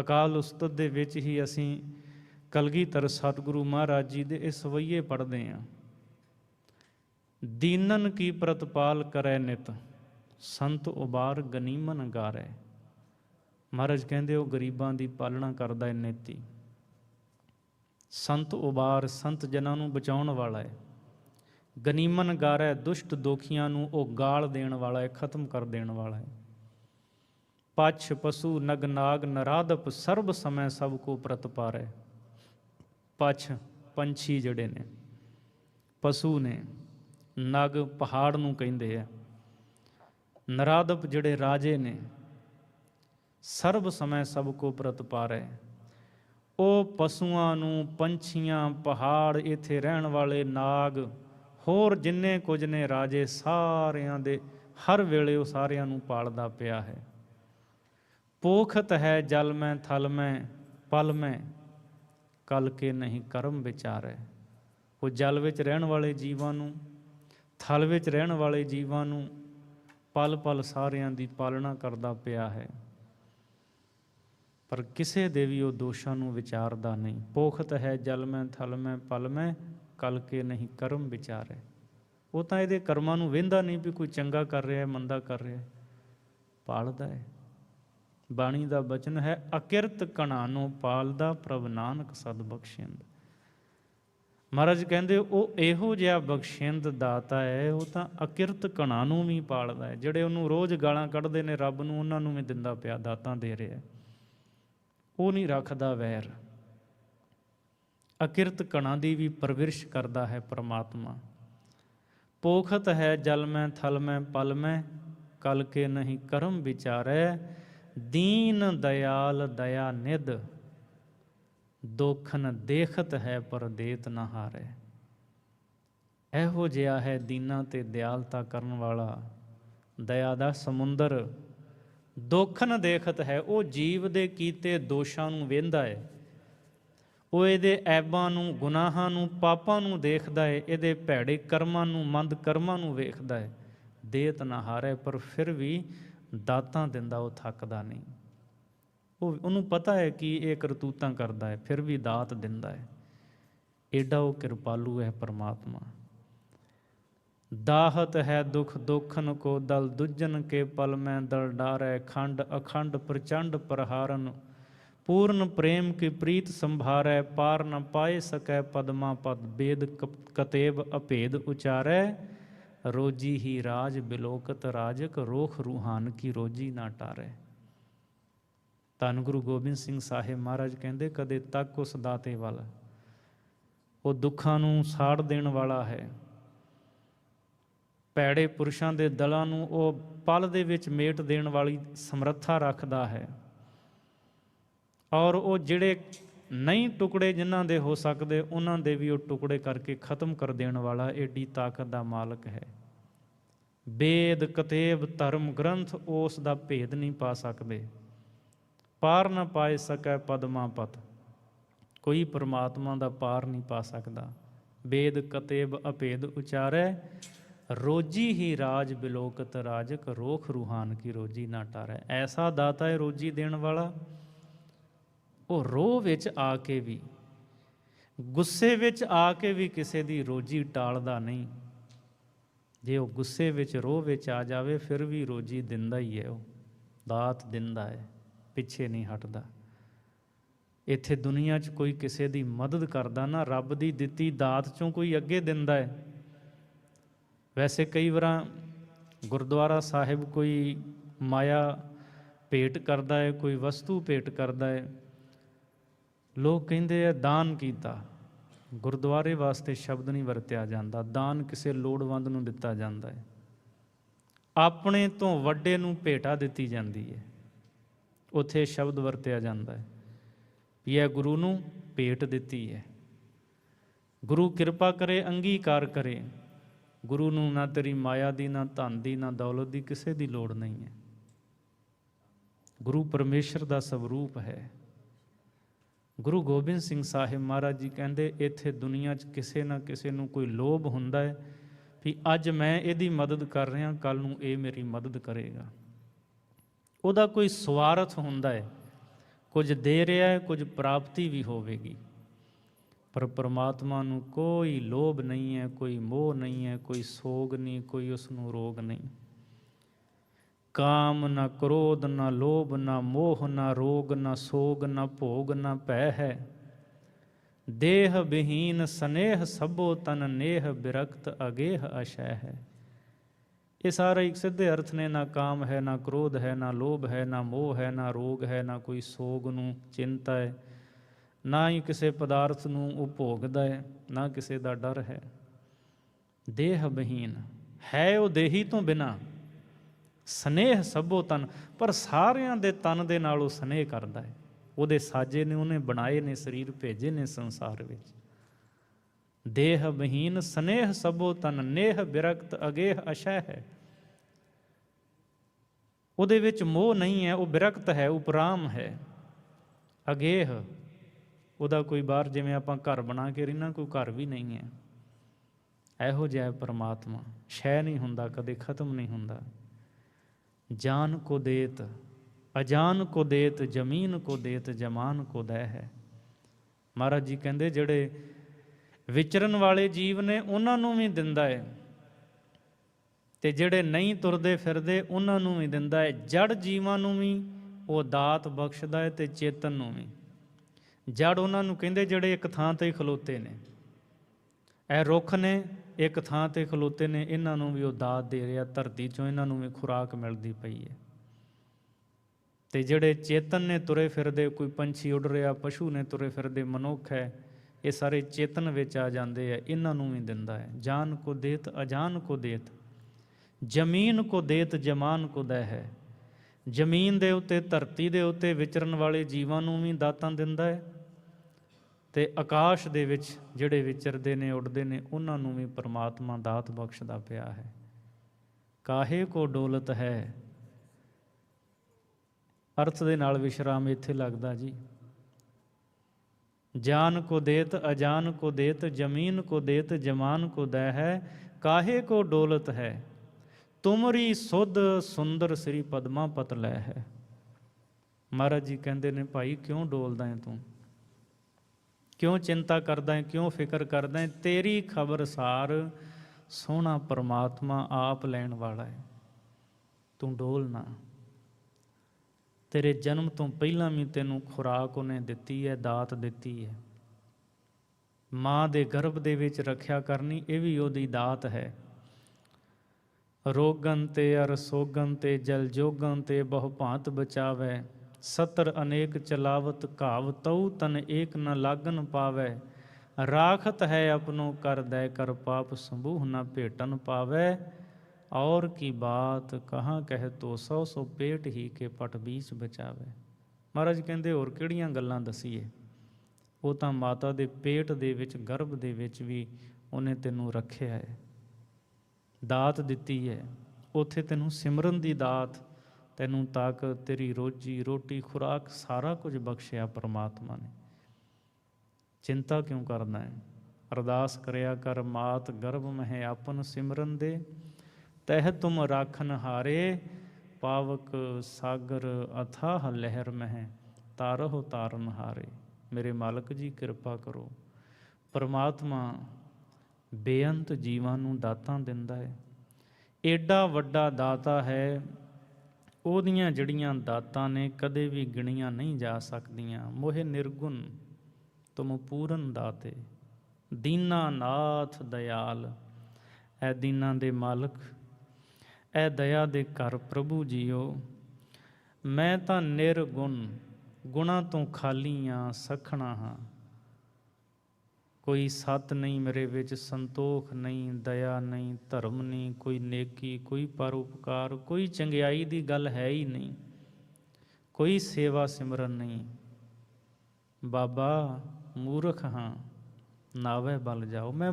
ਅਕਾਲ ਉਸਤਤ ਦੇ ਵਿੱਚ ਹੀ ਅਸੀਂ ਕਲਗੀਧਰ ਸਤਿਗੁਰੂ ਮਹਾਰਾਜ ਜੀ ਦੇ ਇਹ ਸਵਈਏ ਪੜ੍ਹਦੇ ਹਾਂ। ਦੀਨਨ ਕੀ ਪ੍ਰਤਪਾਲ ਕਰੈ ਨਿਤ, ਸੰਤ ਉਬਾਰ ਗਨੀਮਨ ਗਾਰੈ। ਮਹਾਰਾਜ ਕਹਿੰਦੇ, ਉਹ ਗਰੀਬਾਂ ਦੀ ਪਾਲਣਾ ਕਰਦਾ ਹੈ ਨੇਤੀ। ਸੰਤ ਉਬਾਰ ਸੰਤ ਜਨਾਂ ਨੂੰ ਬਚਾਉਣ ਵਾਲਾ ਹੈ। ਗਨੀਮਨ ਗਾਰੈ ਦੁਸ਼ਟ ਦੋਖੀਆਂ ਨੂੰ ਉਹ ਗਾਲ ਦੇਣ ਵਾਲਾ ਹੈ, ਖਤਮ ਕਰ ਦੇਣ ਵਾਲਾ ਹੈ। ਪਛ ਪਸ਼ੂ ਨਗ ਨਾਗ ਨਰਾਦਪ ਸਰਬ ਸਮੈ ਸਭ ਕੋ ਪ੍ਰਤਪਾਰੈ ਪਛ ਪੰਛੀ ਜਿਹੜੇ ਨੇ, ਪਸ਼ੂ ਨੇ, ਨਗ ਪਹਾੜ ਨੂੰ ਕਹਿੰਦੇ ਆ। ਨਰਾਦਪ ਜਿਹੜੇ ਰਾਜੇ ਨੇ, ਸਰਬ ਸਮੈ ਸਭ ਕੋ ਪ੍ਰਤਪਾਰੈ ਉਹ ਪਸ਼ੂਆਂ ਨੂੰ, ਪੰਛੀਆਂ, ਪਹਾੜ, ਇੱਥੇ ਰਹਿਣ ਵਾਲੇ ਨਾਗ, ਹੋਰ ਜਿੰਨੇ ਕੁਝ ਨੇ ਰਾਜੇ, ਸਾਰਿਆਂ ਦੇ ਹਰ ਵੇਲੇ ਉਹ ਸਾਰਿਆਂ ਨੂੰ ਪਾਲਦਾ ਪਿਆ ਹੈ। ਪੋਖਤ ਹੈ ਜਲ ਮੈਂ, ਥਲ ਮੈਂ, ਪਲ ਮੈਂ, ਕਲ ਕੇ ਨਹੀਂ ਕਰਮ ਵਿਚਾਰੈ। ਉਹ ਜਲ ਵਿੱਚ ਰਹਿਣ ਵਾਲੇ ਜੀਵਾਂ ਨੂੰ, ਥਲ ਵਿੱਚ ਰਹਿਣ ਵਾਲੇ ਜੀਵਾਂ ਨੂੰ ਪਲ ਪਲ ਸਾਰਿਆਂ ਦੀ ਪਾਲਣਾ ਕਰਦਾ ਪਿਆ ਹੈ। ਪਰ ਕਿਸੇ ਦੇ ਵੀ ਉਹ ਦੋਸ਼ਾਂ ਨੂੰ ਵਿਚਾਰਦਾ ਨਹੀਂ। ਪੋਖਤ ਹੈ ਜਲ ਮੈਂ, ਥਲ ਮੈਂ, ਪਲ ਮੈਂ, ਕਲ ਕੇ ਨਹੀਂ ਕਰਮ ਵਿਚਾਰੈ। ਉਹ ਤਾਂ ਇਹਦੇ ਕਰਮਾਂ ਨੂੰ ਵੇਂਦਾ ਨਹੀਂ ਵੀ ਕੋਈ ਚੰਗਾ ਕਰ ਰਿਹਾ ਹੈ ਮੰਦਾ ਕਰ ਰਿਹਾ ਹੈ ਪਾਲਦਾ ਹੈ। ਬਾਣੀ ਦਾ ਬਚਨ ਹੈ, ਅਕਿਰਤ ਕਣਾ ਨੂੰ ਪਾਲਦਾ ਪ੍ਰਭ ਨਾਨਕ ਸਦ ਬਖਸ਼ਿੰਦ। ਮਹਾਰਾਜ ਕਹਿੰਦੇ, ਉਹ ਇਹੋ ਜਿਹਾ ਬਖਸ਼ਿੰਦ ਦਾਤਾ ਹੈ, ਉਹ ਤਾਂ ਅਕਿਰਤ ਕਣਾ ਨੂੰ ਵੀ ਪਾਲਦਾ ਹੈ। ਜਿਹੜੇ ਉਹਨੂੰ ਰੋਜ਼ ਗਾਲਾਂ ਕੱਢਦੇ ਨੇ, ਰੱਬ ਨੂੰ ਉਹਨਾਂ ਨੂੰ ਵੀ ਦਿੰਦਾ ਪਿਆ, ਦਾਤਾਂ ਦੇ ਰਿਹਾ ਉਹ ਨਹੀਂ ਰੱਖਦਾ ਵੈਰ। ਅਕਿਰਤ ਕਣਾ ਦੀ ਵੀ ਪਰਵਿਰਸ਼ ਕਰਦਾ ਹੈ ਪ੍ਰਮਾਤਮਾ। ਪੋਖਤ ਹੈ ਜਲ ਮੈਂ, ਥਲ ਮੈਂ, ਪਲ ਮੈਂ, ਕਲ ਕੇ ਨਹੀਂ ਕਰਮ ਵਿਚਾਰੈ। ਦੀਨ ਦਇਆਲ ਦਇਆ ਨਿਧ, ਦੋਖਨ ਦੇਖਤ ਹੈ ਪਰ ਦੇਤ ਨਾ ਹਾਰੈ। ਇਹੋ ਜਿਹਾ ਹੈ ਦੀਨਾ ਤੇ ਦਿਆਲਤਾ ਕਰਨ ਵਾਲਾ। ਦਇਆ ਦਾ ਸਮੁੰਦਰ, ਦੋਖਨ ਦੇਖਤ ਹੈ, ਉਹ ਜੀਵ ਦੇ ਕੀਤੇ ਦੋਸ਼ਾਂ ਨੂੰ ਵੇਂਦਾ ਹੈ ਉਹ ਇਹਦੇ ਐਬਾਂ ਨੂੰ, ਗੁਨਾਹਾਂ ਨੂੰ, ਪਾਪਾਂ ਨੂੰ ਦੇਖਦਾ ਹੈ ਇਹਦੇ ਭੈੜੇ ਕਰਮਾਂ ਨੂੰ, ਮੰਦ ਕਰਮਾਂ ਨੂੰ ਵੇਖਦਾ ਹੈ ਦੇਤ ਨਾ ਹਾਰੇ, ਪਰ ਫਿਰ ਵੀ ਦਾਤਾਂ ਦਿੰਦਾ, ਉਹ ਥੱਕਦਾ ਨਹੀਂ। ਉਹ ਉਹਨੂੰ ਪਤਾ ਹੈ ਕਿ ਇਹ ਕਰਤੂਤਾਂ ਕਰਦਾ ਹੈ, ਫਿਰ ਵੀ ਦਾਤ ਦਿੰਦਾ ਹੈ। ਏਡਾ ਉਹ ਕਿਰਪਾਲੂ ਹੈ ਪਰਮਾਤਮਾ। ਦਾਹਤ ਹੈ ਦੁਖ, ਦੋਖਨ ਕੋ ਦਲ, ਦੁਜਨ ਕੇ ਪਲ ਮੈਂ ਦਲ ਡਾਰੈ, ਖੰਡ ਅਖੰਡ ਪ੍ਰਚੰਡ ਪ੍ਰਹਾਰਨ। ਪੂਰਨ ਪ੍ਰੇਮ ਕੀ ਪ੍ਰੀਤ ਸੰਭਾਰੈ, ਪਾਰ ਨ ਪਾਏ ਸਕੈ ਪਦਮਾ ਪਦ ਬੇਦ ਕਤੇਬ ਅਭੇਦ ਉਚਾਰੈ। ਰੋਜੀ ਹੀ ਰਾਜ ਬਿਲੋਕਤ ਰਾਜਕ ਰੋਖ ਰੂਹਾਨ ਕੀ ਰੋਜੀ ਨਾ ਟਾਰੇ। ਧੰਨ ਗੁਰੂ ਗੋਬਿੰਦ ਸਿੰਘ ਸਾਹਿਬ ਮਹਾਰਾਜ ਕਹਿੰਦੇ, ਕਦੇ ਤੱਕ ਉਸ ਦਾਤੇ ਵੱਲ। ਉਹ ਦੁੱਖਾਂ ਨੂੰ ਸਾੜ ਦੇਣ ਵਾਲਾ ਹੈ। ਪੈੜੇ ਪੁਰਸ਼ਾਂ ਦੇ ਦਲਾਂ ਨੂੰ ਉਹ ਪਲ ਦੇ ਵਿੱਚ ਮੇਟ ਦੇਣ ਵਾਲੀ ਸਮਰੱਥਾ ਰੱਖਦਾ ਹੈ। ਔਰ ਉਹ ਜਿਹੜੇ ਨਹੀਂ ਟੁਕੜੇ ਜਿਨ੍ਹਾਂ ਦੇ ਹੋ ਸਕਦੇ, ਉਹਨਾਂ ਦੇ ਵੀ ਉਹ ਟੁਕੜੇ ਕਰਕੇ ਖਤਮ ਕਰ ਦੇਣ ਵਾਲਾ ਏਡੀ ਤਾਕਤ ਦਾ ਮਾਲਕ ਹੈ। ਵੇਦ ਕਤੇਬ ਧਰਮ ਗ੍ਰੰਥ, ਉਸ ਦਾ ਭੇਦ ਨਹੀਂ ਪਾ ਸਕਦੇ। ਪਾਰ ਨਾ ਪਾਏ ਸਕੈ ਪਦਮਾ ਪਤ। ਕੋਈ ਪਰਮਾਤਮਾ ਦਾ ਪਾਰ ਨਹੀਂ ਪਾ ਸਕਦਾ। ਵੇਦ ਕਤੇਬ ਅਭੇਦ ਉਚਾਰੈ, ਰੋਜੀ ਹੀ ਰਾਜ ਬਿਲੋਕਤ ਰਾਜਕ ਰੋਖ ਰੂਹਾਨ ਕੀ ਰੋਜੀ ਨਾ ਟਾਰੈ। ਐਸਾ ਦਾਤਾ ਹੈ ਰੋਜੀ ਦੇਣ ਵਾਲਾ। ਉਹ ਰੋਹ ਵਿੱਚ ਆ ਕੇ ਵੀ, ਗੁੱਸੇ ਵਿੱਚ ਆ ਕੇ ਵੀ ਕਿਸੇ ਦੀ ਰੋਜੀ ਟਾਲਦਾ ਨਹੀਂ। ਜੇ ਉਹ ਗੁੱਸੇ ਵਿੱਚ, ਰੋਹ ਵਿੱਚ ਆ ਜਾਵੇ, ਫਿਰ ਵੀ ਰੋਜੀ ਦਿੰਦਾ ਹੀ ਹੈ ਉਹ, ਦਾਤ ਦਿੰਦਾ ਹੈ, ਪਿੱਛੇ ਨਹੀਂ ਹਟਦਾ। ਇੱਥੇ ਦੁਨੀਆ 'ਚ ਕੋਈ ਕਿਸੇ ਦੀ ਮਦਦ ਕਰਦਾ ਨਾ, ਰੱਬ ਦੀ ਦਿੱਤੀ ਦਾਤ 'ਚੋਂ ਕੋਈ ਅੱਗੇ ਦਿੰਦਾ ਹੈ। ਵੈਸੇ ਕਈ ਵਾਰਾਂ ਗੁਰਦੁਆਰਾ ਸਾਹਿਬ ਕੋਈ ਮਾਇਆ ਭੇਟ ਕਰਦਾ ਹੈ, ਕੋਈ ਵਸਤੂ ਭੇਟ ਕਰਦਾ ਹੈ ਲੋਕ ਕਹਿੰਦੇ ਆ, ਦਾਨ ਕੀਤਾ। ਗੁਰਦੁਆਰੇ ਵਾਸਤੇ ਸ਼ਬਦ ਨਹੀਂ ਵਰਤਿਆ ਜਾਂਦਾ। ਦਾਨ ਕਿਸੇ ਲੋੜਵੰਦ ਨੂੰ ਦਿੱਤਾ ਜਾਂਦਾ ਹੈ। ਆਪਣੇ ਤੋਂ ਵੱਡੇ ਨੂੰ ਭੇਟਾ ਦਿੱਤੀ ਜਾਂਦੀ ਹੈ। ਉਥੇ ਸ਼ਬਦ ਵਰਤਿਆ ਜਾਂਦਾ ਹੈ। ਵੀ ਇਹ ਗੁਰੂ ਨੂੰ ਭੇਟ ਦਿੱਤੀ ਹੈ। ਗੁਰੂ ਕਿਰਪਾ ਕਰੇ, ਅੰਗੀਕਾਰ ਕਰੇ। ਗੁਰੂ ਨੂੰ ਨਾ ਤੇਰੀ ਮਾਇਆ ਦੀ, ਨਾ ਧਨ ਦੀ, ਨਾ ਦੌਲਤ ਦੀ ਕਿਸੇ ਦੀ ਲੋੜ ਨਹੀਂ ਹੈ। ਗੁਰੂ ਪਰਮੇਸ਼ਰ ਦਾ ਸਵਰੂਪ ਹੈ। ਗੁਰੂ ਗੋਬਿੰਦ ਸਿੰਘ ਸਾਹਿਬ ਮਹਾਰਾਜ ਜੀ ਕਹਿੰਦੇ, ਇੱਥੇ ਦੁਨੀਆ 'ਚ ਕਿਸੇ ਨਾ ਕਿਸੇ ਨੂੰ ਕੋਈ ਲੋਭ ਹੁੰਦਾ ਹੈ ਵੀ ਅੱਜ ਮੈਂ ਇਹਦੀ ਮਦਦ ਕਰ ਰਿਹਾ ਕੱਲ ਨੂੰ ਇਹ ਮੇਰੀ ਮਦਦ ਕਰੇਗਾ। ਉਹਦਾ ਕੋਈ ਸਵਾਰਥ ਹੁੰਦਾ ਹੈ, ਕੁਝ ਦੇ ਰਿਹਾ ਹੈ, ਕੁਝ ਪ੍ਰਾਪਤੀ ਵੀ ਹੋਵੇਗੀ। ਪਰ ਪ੍ਰਮਾਤਮਾ ਨੂੰ ਕੋਈ ਲੋਭ ਨਹੀਂ ਹੈ, ਕੋਈ ਮੋਹ ਨਹੀਂ ਹੈ, ਕੋਈ ਸੋਗ ਨਹੀਂ, ਕੋਈ ਉਸ ਨੂੰ ਰੋਗ ਨਹੀਂ। ਕਾਮ ਨਾ ਕ੍ਰੋਧ, ਨਾ ਲੋਭ, ਨਾ ਮੋਹ, ਨਾ ਰੋਗ, ਨਾ ਸੋਗ, ਨਾ ਭੋਗ, ਨਾ ਭੈ ਹੈ। ਦੇਹ ਬਹੀਨ ਸਨੇਹ ਸਭੋ ਤਨ ਨੇਹ ਬਿਰਕਤ ਅਗੇਹ ਅਸ਼ੈ ਹੈ। ਇਹ ਸਾਰਾ ਇੱਕ ਸਿੱਧੇ ਅਰਥ ਨੇ, ਨਾ ਕਾਮ ਹੈ, ਨਾ ਕ੍ਰੋਧ ਹੈ, ਨਾ ਲੋਭ ਹੈ, ਨਾ ਮੋਹ ਹੈ, ਨਾ ਰੋਗ ਹੈ, ਨਾ ਕੋਈ ਸੋਗ ਨੂੰ ਚਿੰਤਾ ਹੈ, ਨਾ ਹੀ ਕਿਸੇ ਪਦਾਰਥ ਨੂੰ ਉਹ ਭੋਗਦਾ ਹੈ, ਨਾ ਕਿਸੇ ਦਾ ਡਰ ਹੈ। ਦੇਹ ਬਹੀਨ, ਹੈ ਉਹ ਦੇਹੀ ਤੋਂ ਬਿਨਾ ਸਨੇਹ ਸਭੋ ਤਨ, ਪਰ ਸਾਰਿਆਂ ਦੇ ਤਨ ਦੇ ਨਾਲ ਉਹ ਸਨੇਹ ਕਰਦਾ ਹੈ। ਉਹਦੇ ਸਾਜੇ ਨੇ, ਉਹਨੇ ਬਣਾਏ ਨੇ, ਸਰੀਰ ਭੇਜੇ ਨੇ ਸੰਸਾਰ ਵਿੱਚ। ਦੇਹ ਬਹੀਨ ਸਨੇਹ ਸਭੋ ਤਨ, ਨੇਹ ਬਿਰਕਤ ਅਗੇਹ ਅਸ਼ੈ ਹੈ। ਉਹਦੇ ਵਿੱਚ ਮੋਹ ਨਹੀਂ ਹੈ, ਉਹ ਬਿਰਕਤ ਹੈ ਉਪਰਾਮ ਹੈ। ਅਗੇਹ, ਉਹਦਾ ਕੋਈ ਬਾਹਰ ਜਿਵੇਂ ਆਪਾਂ ਘਰ ਬਣਾ ਕੇ ਰਹਿਣਾ ਕੋਈ ਘਰ ਵੀ ਨਹੀਂ ਹੈ। ਇਹੋ ਜਿਹਾ ਪਰਮਾਤਮਾ ਪ੍ਰਮਾਤਮਾ। ਸ਼ੈ ਨਹੀਂ ਹੁੰਦਾ, ਕਦੇ ਖਤਮ ਨਹੀਂ ਹੁੰਦਾ। ਜਾਨ ਕੋ ਦੇਤ, ਅਜਾਨ ਕੋ ਦੇਤ, ਜ਼ਮੀਨ ਕੋ ਦੇਤ, ਜਮਾਨ ਕੋ ਦੈ ਹੈ। ਮਹਾਰਾਜ ਜੀ ਕਹਿੰਦੇ, ਜਿਹੜੇ ਵਿਚਰਨ ਵਾਲੇ ਜੀਵ ਨੇ, ਉਹਨਾਂ ਨੂੰ ਵੀ ਦਿੰਦਾ ਹੈ ਤੇ ਜਿਹੜੇ ਨਹੀਂ ਤੁਰਦੇ ਫਿਰਦੇ, ਉਹਨਾਂ ਨੂੰ ਵੀ ਦਿੰਦਾ ਹੈ ਜੜ ਜੀਵਾਂ ਨੂੰ ਵੀ, ਉਹ ਦਾਤ ਬਖਸ਼ਦਾ ਹੈ ਤੇ ਚੇਤਨ ਨੂੰ ਵੀ। ਜੜ ਉਹਨਾਂ ਨੂੰ ਕਹਿੰਦੇ, ਜਿਹੜੇ ਇੱਕ ਥਾਂ ਤੇ ਹੀ ਖਲੋਤੇ ਨੇ। ਇਹ ਰੁੱਖ ਨੇ, ਇੱਕ ਥਾਂ ਤੇ ਖਲੋਤੇ ਨੇ, ਇਹਨਾਂ ਨੂੰ ਵੀ ਉਹ ਦਾਤ ਦੇ ਰਿਹਾ, ਧਰਤੀ ਚੋਂ ਇਹਨਾਂ ਨੂੰ ਵੀ ਖੁਰਾਕ ਮਿਲਦੀ ਪਈ ਹੈ। ਤੇ ਜਿਹੜੇ ਚੇਤਨ ਨੇ ਤੁਰੇ ਫਿਰਦੇ, ਕੋਈ ਪੰਛੀ ਉੱਡ ਰਿਹਾ, ਪਸ਼ੂ ਨੇ ਤੁਰੇ ਫਿਰਦੇ, ਮਨੁੱਖ ਹੈ, ਇਹ ਸਾਰੇ ਚੇਤਨ ਵਿੱਚ ਆ ਜਾਂਦੇ ਆ, ਇਹਨਾਂ ਨੂੰ ਵੀ ਦਿੰਦਾ ਹੈ। ਜਾਨ ਕੋ ਦੇਤ, ਅਜਾਨ ਕੋ ਦੇਤ, ਜ਼ਮੀਨ ਕੋ ਦੇਤ, ਜਮਾਨ ਕੋ ਦੈ ਹੈ। ਜ਼ਮੀਨ ਦੇ ਉੱਤੇ, ਧਰਤੀ ਦੇ ਉੱਤੇ ਵਿਚਰਨ ਵਾਲੇ ਜੀਵਾਂ ਨੂੰ ਵੀ ਦਾਤਾਂ ਦਿੰਦਾ ਹੈ ਤੇ ਆਕਾਸ਼ ਦੇ ਵਿੱਚ ਜਿਹੜੇ ਵਿਚਰਦੇ ਨੇ, ਉੱਡਦੇ ਨੇ, ਉਹਨਾਂ ਨੂੰ ਵੀ ਪਰਮਾਤਮਾ ਦਾਤ ਬਖਸ਼ਦਾ ਪਿਆ ਹੈ। ਕਾਹੇ ਕੋ ਡੋਲਤ ਹੈ? ਅਰਥ ਦੇ ਨਾਲ ਵਿਸ਼ਰਾਮ ਇੱਥੇ ਲੱਗਦਾ ਜੀ। ਜਾਨ ਕੋ ਦੇਤ, ਅਜਾਨ ਕੋ ਦੇਤ, ਜ਼ਮੀਨ ਕੋ ਦੇਤ, ਜਮਾਨ ਕੋ ਦੈ ਹੈ, ਕਾਹੇ ਕੋ ਡੋਲਤ ਹੈ? ਤੁਮਰੀ ਸੁਧ ਸੁੰਦਰ ਸ੍ਰੀ ਪਦਮਾ ਪਤ ਲੈ ਹੈ। ਮਹਾਰਾਜ ਜੀ ਕਹਿੰਦੇ ਨੇ, ਭਾਈ ਕਿਉਂ ਡੋਲਦਾ ਹੈ ਤੂੰ? ਕਿਉਂ ਚਿੰਤਾ ਕਰਦਾ ਹੈ, ਕਿਉਂ ਫਿਕਰ ਕਰਦਾ ਹੈ? ਤੇਰੀ ਖਬਰ ਸਾਰ ਸੋਹਣਾ ਪਰਮਾਤਮਾ ਆਪ ਲੈਣ ਵਾਲਾ ਹੈ। ਤੂੰ ਡੋਲ ਨਾ। ਤੇਰੇ ਜਨਮ ਤੋਂ ਪਹਿਲਾਂ ਵੀ ਤੈਨੂੰ ਖੁਰਾਕ ਉਹਨੇ ਦਿੱਤੀ ਹੈ, ਦਾਤ ਦਿੱਤੀ ਹੈ। ਮਾਂ ਦੇ ਗਰਭ ਦੇ ਵਿੱਚ ਰੱਖਿਆ ਕਰਨੀ, ਇਹ ਵੀ ਉਹਦੀ ਦਾਤ ਹੈ। ਰੋਗਨ ਤੇ ਅਰਸੋਗਨ ਤੇ ਜਲਜੋਗਨ ਤੇ ਬਹੁ ਭਾਂਤ ਬਚਾਵੇ। ਸਤਰ ਅਨੇਕ ਚਲਾਵਤ ਘਾਵ ਤਉ ਤਨ ਏਕ ਨ ਲਾਗਨ ਪਾਵੇ। ਰਾਖਤ ਹੈ ਆਪਨੋ ਕਰ ਦੈ ਕਰ ਪਾਪ ਸੰਭੂਹ ਨ ਭੇਟਨ ਪਾਵੇ। ਔਰ ਕੀ ਬਾਤ ਕਹਾਂ ਕਹਿ ਤੋ ਸੌ ਸੌ ਪੇਟ ਹੀ ਕੇ ਪਟ ਬੀਚ ਬਚਾਵੇ। ਮਹਾਰਾਜ ਕਹਿੰਦੇ, ਹੋਰ ਕਿਹੜੀਆਂ ਗੱਲਾਂ ਦਸੀਏ? ਉਹ ਤਾਂ ਮਾਤਾ ਦੇ ਪੇਟ ਦੇ ਵਿੱਚ, ਗਰਭ ਦੇ ਵਿੱਚ ਵੀ ਉਹਨੇ ਤੈਨੂੰ ਰੱਖਿਆ ਹੈ ਦਾਤ ਦਿੱਤੀ ਹੈ ਉਥੇ ਤੈਨੂੰ ਸਿਮਰਨ ਦੀ ਦਾਤ ਤੈਨੂੰ ਤਾਕਤ ਤੇਰੀ ਰੋਜੀ ਰੋਟੀ ਖੁਰਾਕ ਸਾਰਾ ਕੁਝ ਬਖਸ਼ਿਆ ਪ੍ਰਮਾਤਮਾ ਨੇ। ਚਿੰਤਾ ਕਿਉਂ ਕਰਨਾ ਹੈ? ਅਰਦਾਸ ਕਰਿਆ ਕਰ ਮਾਤ ਗਰਭ ਮਹਿ ਆਪਨ ਸਿਮਰਨ ਦੇ, ਤਹਿ ਤੁਮ ਰਾਖਨ ਹਾਰੇ, ਪਾਵਕ ਸਾਗਰ ਅਥਾਹ ਲਹਿਰ ਮਹਿ ਤਾਰਹੁ ਤਾਰਨ ਹਾਰੇ। ਮੇਰੇ ਮਾਲਕ ਜੀ, ਕਿਰਪਾ ਕਰੋ। ਪਰਮਾਤਮਾ ਬੇਅੰਤ ਜੀਵਾਂ ਨੂੰ ਦਾਤਾਂ ਦਿੰਦਾ ਹੈ। ਏਡਾ ਵੱਡਾ ਦਾਤਾ ਹੈ ਉਹਦੀਆਂ ਜਿਹੜੀਆਂ ਦਾਤਾਂ ਨੇ ਕਦੇ ਵੀ ਗਿਣੀਆਂ ਨਹੀਂ ਜਾ ਸਕਦੀਆਂ। ਮੋਹਿ ਨਿਰਗੁਣ ਤੁਮ ਪੂਰਨ ਦਾਤੇ, ਦੀਨਾ ਨਾਥ ਦਇਆਲ। ਐ ਦੀਨਾ ਦੇ ਮਾਲਕ, ਐ ਦਇਆ ਦੇ ਘਰ ਪ੍ਰਭੂ ਜੀਓ। ਮੈਂ ਤਾਂ ਨਿਰਗੁਣ, ਗੁਣਾ ਤੋਂ ਖਾਲੀ ਆ, ਸਖਣਾ ਹਾਂ। ਕੋਈ ਸਤ ਨਹੀਂ ਮੇਰੇ ਵਿੱਚ, ਸੰਤੋਖ ਨਹੀਂ, ਦਇਆ ਨਹੀਂ, ਧਰਮ ਨਹੀਂ, ਕੋਈ ਨੇਕੀ, ਕੋਈ ਪਰਉਪਕਾਰ, ਕੋਈ ਚੰਗਿਆਈ ਦੀ ਗੱਲ ਹੈ ਹੀ ਨਹੀਂ, ਕੋਈ ਸੇਵਾ ਸਿਮਰਨ ਨਹੀਂ। ਬਾਬਾ ਮੂਰਖ ਹਾਂ ਨਾਵੇ ਬਲ ਜਾਓ। ਮੈਂ